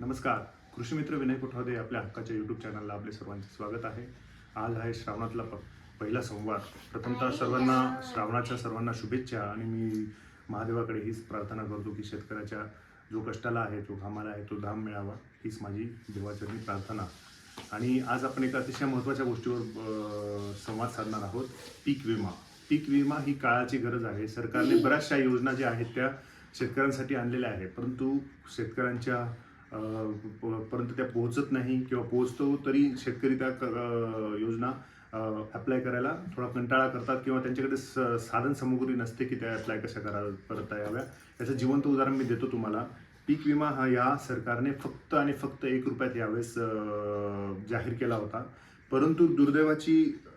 नमस्कार. कृषी मित्र विनय कोठावदे आपल्या हक्काच्या यूट्यूब चॅनलला आपले सर्वांचे स्वागत आहे. आज आहे श्रावणातला पहिला सोमवार. प्रथमतः सर्वांना श्रावणाच्या सर्वांना शुभेच्छा आणि मी महादेवाकडे हीच प्रार्थना करतो की शेतकऱ्याच्या जो कष्टाला आहे जो घामाला आहे तो धाम मिळावा हीच माझी देवाचरणी प्रार्थना. आणि आज आपण एका अतिशय महत्त्वाच्या गोष्टीवर संवाद साधणार आहोत. पीक विमा. पीक विमा ही काळाची गरज आहे. सरकारने बऱ्याचशा योजना ज्या आहेत त्या शेतकऱ्यांसाठी आणलेल्या आहेत. परंतु शेतकऱ्यांच्या परंतु प- त्या पोहोचत नाही किंवा पोहोचतो तरी शेतकरी त्या क- योजना अप्लाय करायला थोडा कंटाळा करतात किंवा त्यांच्याकडे स साधन सामुग्री नसते की त्या अप्लाय कशा करा करता याव्या याचं जिवंत उदाहरण मी देतो तुम्हाला. पीक विमा हा या सरकारने फक्त आणि फक्त एक रुपयात यावेळेस जाहीर केला होता. परंतु दुर्दैवाची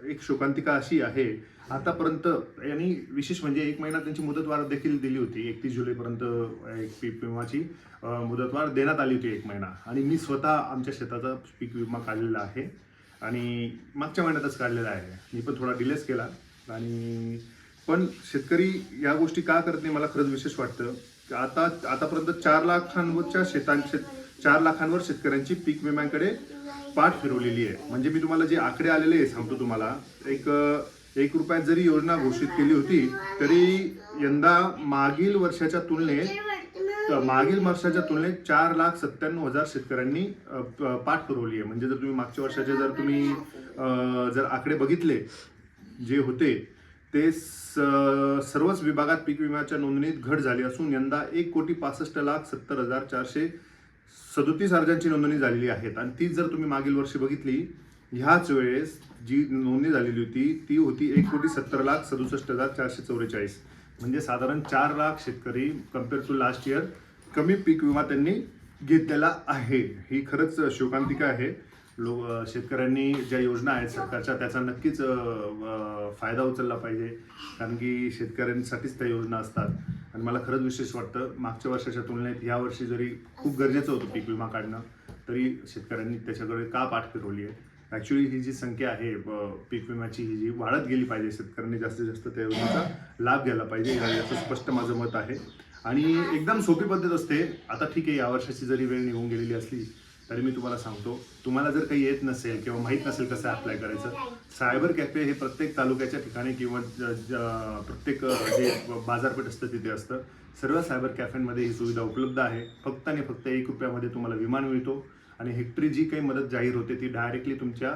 एक शोकांतिका अशी आहे आतापर्यंत यांनी विशेष म्हणजे एक महिना त्यांची मुदतवाढ देखील दिली होती एकतीस जुलैपर्यंत एक पीक विमाची मुदतवाढ देण्यात आली होती एक महिना. आणि मी स्वतः आमच्या शेताचा पीक विमा काढलेला आहे आणि मागच्या महिन्यातच काढलेला आहे. मी पण थोडा डिलेच केला आणि पण शेतकरी या गोष्टी का करत नाही मला खरंच विशेष वाटतं. आता आतापर्यंत चार लाखांवरच्या शेतांचे चार लाखांवर शेतकऱ्यांची पीक विम्याकडे पाठ फिरवलेली आहे. म्हणजे मी तुम्हाला जे आकडे आलेले आहे सांगतो तुम्हाला. एक एक रुपयात जरी योजना घोषित केली होती तरी यंदा मागील वर्षाच्या तुलनेत मागील वर्षाच्या तुलनेत चार लाख सत्त्याण्णव हजार शेतकऱ्यांनी पाठ पुरवली आहे. म्हणजे जर तुम्ही मागच्या वर्षाचे जर तुम्ही जर आकडे बघितले जे होते ते स- सर्वच विभागात पीक विम्याच्या नोंदणीत घट झाली असून यंदा एक कोटी पासष्ट लाख सत्तर हजार चारशे सदोतीस अर्जांची नोंदणी झालेली आहेत आणि तीच जर तुम्ही मागील वर्षी बघितली ह्याच वेळेस जी नोंदणी झालेली होती ती होती एक कोटी सत्तर लाख सदुसष्ट हजार चारशे चौवेचाळीस. म्हणजे साधारण चार लाख शेतकरी कंपेअर टू लास्ट इयर कमी पीक विमा त्यांनी घेतलेला आहे. ही खरंच शोकांतिका आहे. लो शेतकऱ्यांनी ज्या योजना आहेत सरकारच्या त्याचा नक्कीच फायदा उचलला पाहिजे. कारण की शेतकऱ्यांसाठीच त्या योजना असतात. आणि मला खरंच विशेष वाटतं मागच्या वर्षाच्या तुलनेत या वर्षी जरी खूप गरजेचं होतं पीक विमा काढणं तरी शेतकऱ्यांनी त्याच्याकडे का पाठ फिरवली आहे? ॲक्च्युली ही जी संख्या आहे पीक विम्याची ही जी वाढत गेली पाहिजे शेतकऱ्यांनी जास्तीत जास्त त्या योजनेचा लाभ घ्यायला पाहिजे याचं स्पष्ट माझं मत आहे. आणि एकदम सोपी पद्धत असते. आता ठीक आहे या वर्षाची जरी वेळ निघून गेलेली असली तरी मी तुम्हाला सांगतो तुम्हाला जर काही येत नसेल किंवा माहीत नसेल कसं अप्लाय करायचं सायबर कॅफे हे प्रत्येक तालुक्याच्या ठिकाणी किंवा ज- ज- प्रत्येक जे बाजारपेठ असतं तिथे असतं. सर्व सायबर कॅफेमध्ये ही सुविधा उपलब्ध आहे. फक्त आणि फक्त एक रुपयामध्ये तुम्हाला विमान मिळतो आणि हेक्टरी जी काही मदत जाहीर होते ती डायरेक्टली तुमच्या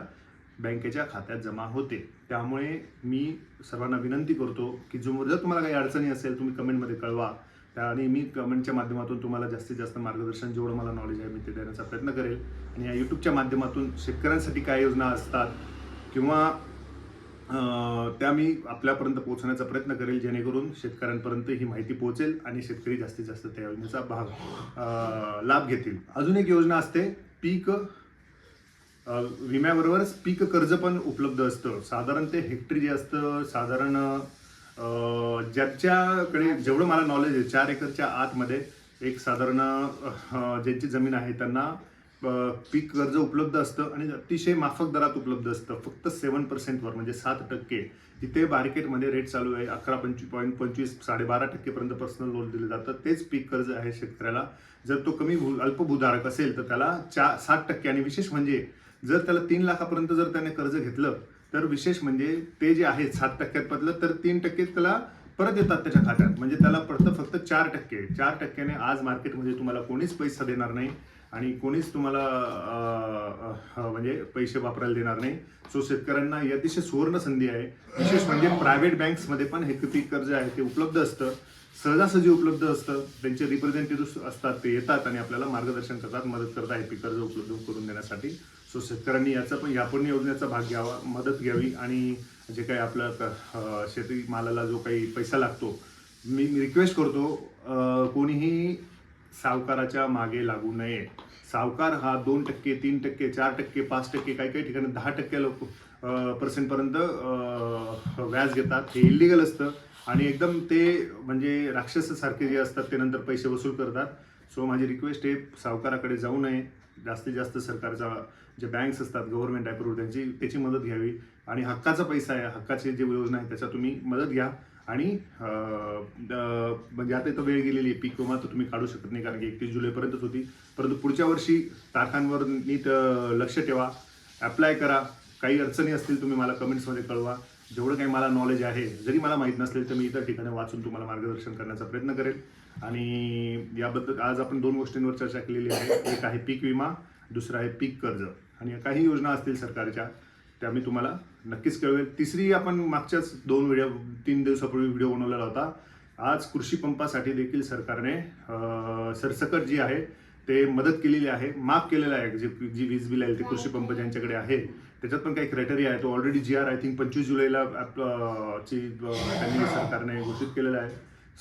बँकेच्या खात्यात जमा होते. त्यामुळे मी सर्वांना विनंती करतो की जो जर तुम्हाला काही अडचणी असेल तुम्ही कमेंटमध्ये कळवा. त्या आणि मी कमेंटच्या माध्यमातून तुम्हाला जास्तीत जास्त मार्गदर्शन जेवढं मला नॉलेज आहे मी ते देण्याचा प्रयत्न करेल. आणि या यूट्यूबच्या माध्यमातून शेतकऱ्यांसाठी काय योजना असतात किंवा त्या मी आपल्यापर्यंत पोहोचण्याचा प्रयत्न करेल जेणेकरून शेतकऱ्यांपर्यंत ही माहिती पोहोचेल आणि शेतकरी जास्तीत जास्त त्या योजनेचा भाग लाभ घेतील. अजून एक योजना असते पीक विम्याबरोबरच पीक कर्ज पण उपलब्ध असतं. साधारण ते हेक्टरी जे असतं साधारण ज्याच्याकडे जेवढं मला नॉलेज आहे चार एकरच्या आतमध्ये एक साधारण ज्यांची जमीन आहे त्यांना पीक कर्ज उपलब्ध असतं आणि अतिशय माफक दरात उपलब्ध असतं. फक्त सेवन पर्सेंटवर म्हणजे सात टक्के. तिथे मार्केटमध्ये रेट चालू आहे अकरा पंचवी पॉईंट पंचवीस साडेबारा टक्केपर्यंत पर्सनल लोन दिलं जातं. तेच पीक कर्ज आहे शेतकऱ्याला. जर तो कमी भू अल्पभूधारक असेल तर त्याला चा सात टक्के. आणि विशेष म्हणजे जर त्याला तीन लाखापर्यंत जर त्याने कर्ज घेतलं तर विशेष म्हणजे ते जे आहे सात टक्क्यात तर तीन टक्के त्याला परत येतात त्याच्या खात्यात. म्हणजे त्याला पडतं फक्त चार टक्के. चार टक्क्याने आज मार्केटमध्ये तुम्हाला कोणीच पैसा देणार नाही आणि कोणीच तुम्हाला म्हणजे पैसे वापरायला देणार नाही. सो शेतकऱ्यांना ही अतिशय सुवर्ण संधी आहे. विशेष म्हणजे प्रायव्हेट बँक्समध्ये पण हे पीक कर्ज आहे ते उपलब्ध असतं. सहजासहजी उपलब्ध असतं. त्यांचे रिप्रेझेंटेटिव्ह असतात ते येतात आणि आपल्याला मार्गदर्शन करतात मदत करतात हे पीक कर्ज उपलब्ध करून देण्यासाठी. सो शेतकऱ्यांनी याचा पण या पण योजनेचा भाग घ्यावा मदत घ्यावी आणि जे काही आपलं शेती मालाला जो काही पैसा लागतो मी रिक्वेस्ट करतो कोणीही सावकाराच्या मागे लागू नये. सावकार हा दोन टक्के तीन टक्के चार टक्के पाच टक्के काही काही ठिकाणी दहा टक्के लोक पर्सेंटपर्यंत व्याज घेतात. हे इलिगल असतं आणि एकदम ते म्हणजे राक्षसासारखे जे असतात ते नंतर पैसे वसूल करतात. सो माझी रिक्वेस्ट आहे सावकाराकडे जाऊ नये. जास्तीत जास्त सरकारचा जे बँक्स असतात गव्हर्नमेंट अप्रूव्ह त्यांची त्याची मदत घ्यावी. आणि हक्काचा पैसा आहे. हक्काची जी योजना आहे त्याचा तुम्ही मदत घ्या. आणि म्हणजे आता इथं वेळ गेलेली आहे पीक विमा तर तुम्ही काढू शकत नाही कारण की एकतीस जुलैपर्यंतच होती. परंतु पुढच्या वर्षी तारखांवर नीट लक्ष ठेवा. अप्लाय करा. काही अडचणी असतील तुम्ही मला कमेंट्समध्ये कळवा. जेवढं काही मला नॉलेज आहे जरी मला माहीत नसेल तर मी इतर ठिकाणी वाचून तुम्हाला मार्गदर्शन करण्याचा प्रयत्न करेल. आणि याबद्दल आज आपण दोन गोष्टींवर चर्चा केलेली आहे. एक आहे पीक विमा दुसरं आहे पीक कर्ज. आणि काही योजना असतील सरकारच्या त्या मी तुम्हाला नक्कीच कळवेल. तिसरी आपण मागच्याच दोन व्हिडिओ तीन दिवसापूर्वी व्हिडिओ बनवलेला होता. आज कृषी पंपासाठी देखील सरकारने सरसकट जी आहे ते मदत केलेली आहे. माफ केलेलं आहे जे जी वीज बिल आहे ते कृषी पंप ज्यांच्याकडे आहे. त्याच्यात पण काही क्रायटेरिया आहे तो already G R I think पंचवीस जुलैला ची त्यांनी सरकारने घोषित केलेला आहे.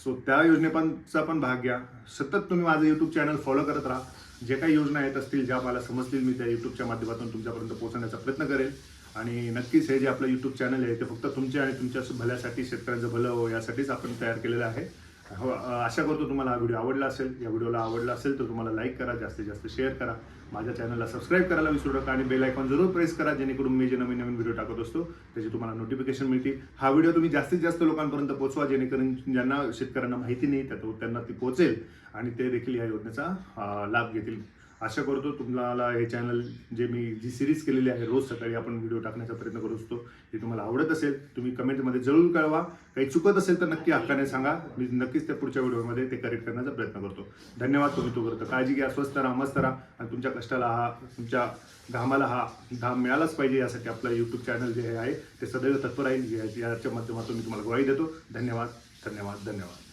सो त्या योजनेपणचा पण भाग घ्या. सतत तुम्ही माझं यूट्यूब चॅनल फॉलो करत राहा. जे काही योजना येत असतील ज्या मला समजतील मी त्या यूट्यूबच्या माध्यमातून तुमच्यापर्यंत पोहोचण्याचा प्रयत्न करेल आणि नक्कीच हे जे आपलं यूट्यूब चॅनल आहे ते फक्त तुमच्या आणि तुमच्या भल्यासाठी शेतकऱ्यांचं भलं हो यासाठीच आपण तयार केलेलं आहे. हो आशा करतो तुम्हाला हा व्हिडिओ आवडला असेल. या व्हिडिओला आवडला असेल तर तुम्हाला लाईक करा जास्तीत जास्त शेअर करा. माझ्या चॅनलला सबस्क्राईब करायला विसरू नका आणि बेल आयकॉन जरूर प्रेस करा जेणेकरून मी जे नवीन नवीन व्हिडिओ टाकत असतो त्याची तुम्हाला नोटिफिकेशन मिळतील. हा व्हिडिओ तुम्ही जास्तीत जास्त लोकांपर्यंत पोहोचवा जेणेकरून ज्यांना शेतकऱ्यांना माहिती नाही त्या तो त्यांना ती पोहोचेल. आणि ते देखील या योजनेचा लाभ घेतील. आशा करतो तुम्हाला हे चॅनल जे मी जी सिरीज केलेली आहे रोज सकाळी आपण व्हिडिओ टाकण्याचा प्रयत्न करू असतो हे तुम्हाला आवडत असेल तुम्ही कमेंटमध्ये जरूर कळवा. काही चुकत असेल तर नक्की हक्काने सांगा. मी नक्कीच त्या पुढच्या व्हिडिओमध्ये ते करेक्ट करण्याचा प्रयत्न करतो. धन्यवाद तुम्ही तो करतो काळजी घ्या स्वस्त राहा मस्त राहा. आणि तुमच्या कष्टाला हा तुमच्या घामाला हा घाम मिळालाच पाहिजे यासाठी आपलं यूट्यूब चॅनल जे आहे ते सदैव तत्पर राहील. याच्या माध्यमातून मी तुम्हाला ग्वाही देतो. धन्यवाद धन्यवाद धन्यवाद.